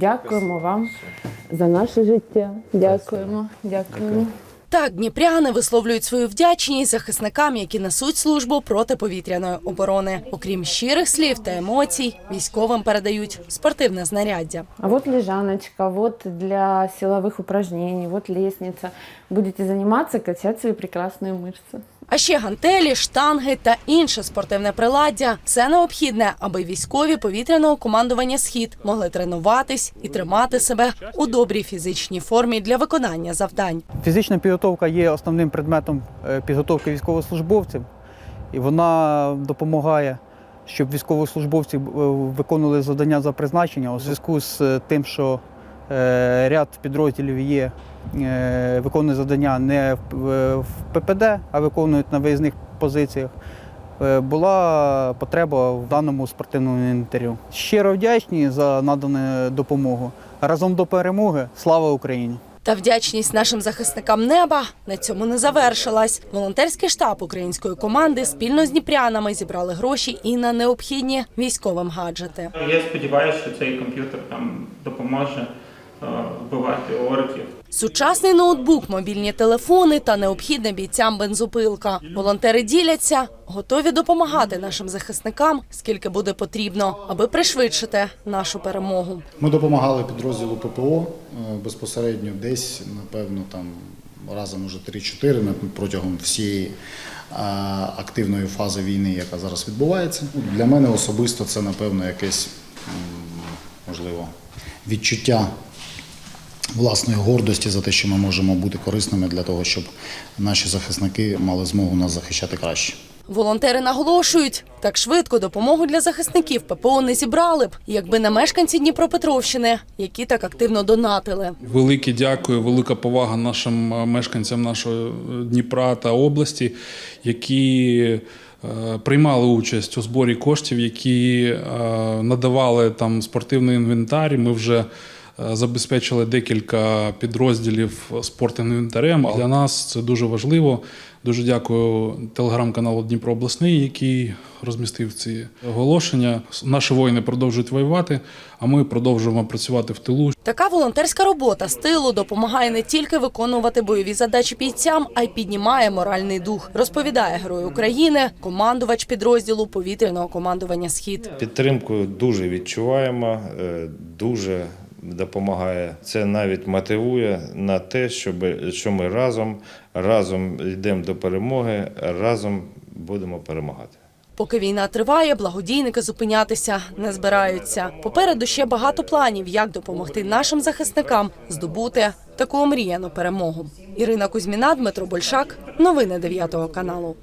Дякуємо вам за наше життя. Дякуємо, дякуємо. Так, дніпряни висловлюють свою вдячність захисникам, які несуть службу протиповітряної оборони. Окрім щирих слів та емоцій, військовим передають спортивне знаряддя. А вот лежаночка, вот для силовых упражнений, вот лестница. Будете заниматься, качать свои прекрасные мышцы. А ще гантелі, штанги та інше спортивне приладдя все необхідне, аби військові повітряного командування схід могли тренуватись і тримати себе у добрій фізичній формі для виконання завдань. Фізична підготовка є основним предметом е, підготовки військовослужбовців, і вона допомагає, щоб військовослужбовці е, виконували завдання за призначення у зв'язку з е, тим, що ряд підрозділів є, е, виконує завдання не в ППД, а виконують на виїзних позиціях. е, Була потреба в даному спортивному інвентарю. Щиро вдячні за надану допомогу. Разом до перемоги. Слава Україні! Та вдячність нашим захисникам неба на цьому не завершилась. Волонтерський штаб української команди спільно з дніпрянами зібрали гроші і на необхідні військовим гаджети. Я сподіваюся, що цей комп'ютер там допоможе вбивати орків. Сучасний ноутбук, мобільні телефони та необхідна бійцям бензопилка. Волонтери діляться, готові допомагати нашим захисникам, скільки буде потрібно, аби пришвидшити нашу перемогу. Ми допомагали підрозділу ППО е, безпосередньо десь, напевно, там разом уже 3-4 на- протягом всієї е, активної фази війни, яка зараз відбувається. Для мене особисто це, напевно, якесь можливо відчуття власної гордості за те, що ми можемо бути корисними для того, щоб наші захисники мали змогу нас захищати краще. Волонтери наголошують, так швидко допомогу для захисників ППО не зібрали б, якби не мешканці Дніпропетровщини, які так активно донатили. Велике дякую, велика повага нашим е, мешканцям нашого е, Дніпра та області, які е, приймали участь у зборі коштів, які надавали там спортивний інвентар. Ми вже забезпечили декілька підрозділів спортивним інвентарем. Для нас це дуже важливо. Дуже дякую телеграм-каналу Дніпро обласний, який розмістив ці оголошення. Наші воїни продовжують воювати, а ми продовжуємо працювати в тилу, Така волонтерська робота з тилу допомагає не тільки виконувати бойові задачі бійцям, а й піднімає моральний дух. Розповідає герой України, командувач підрозділу повітряного командування Схід. Підтримку дуже відчуваємо, е, дуже допомагає. Це навіть мотивує на те, щоб що ми разом, разом йдемо до перемоги, разом будемо перемагати. Поки війна триває, благодійники зупинятися не збираються. Попереду ще багато планів, як допомогти нашим захисникам здобути таку омріяну перемогу. Ірина Кузьміна, Дмитро Большак. Новини 9 каналу.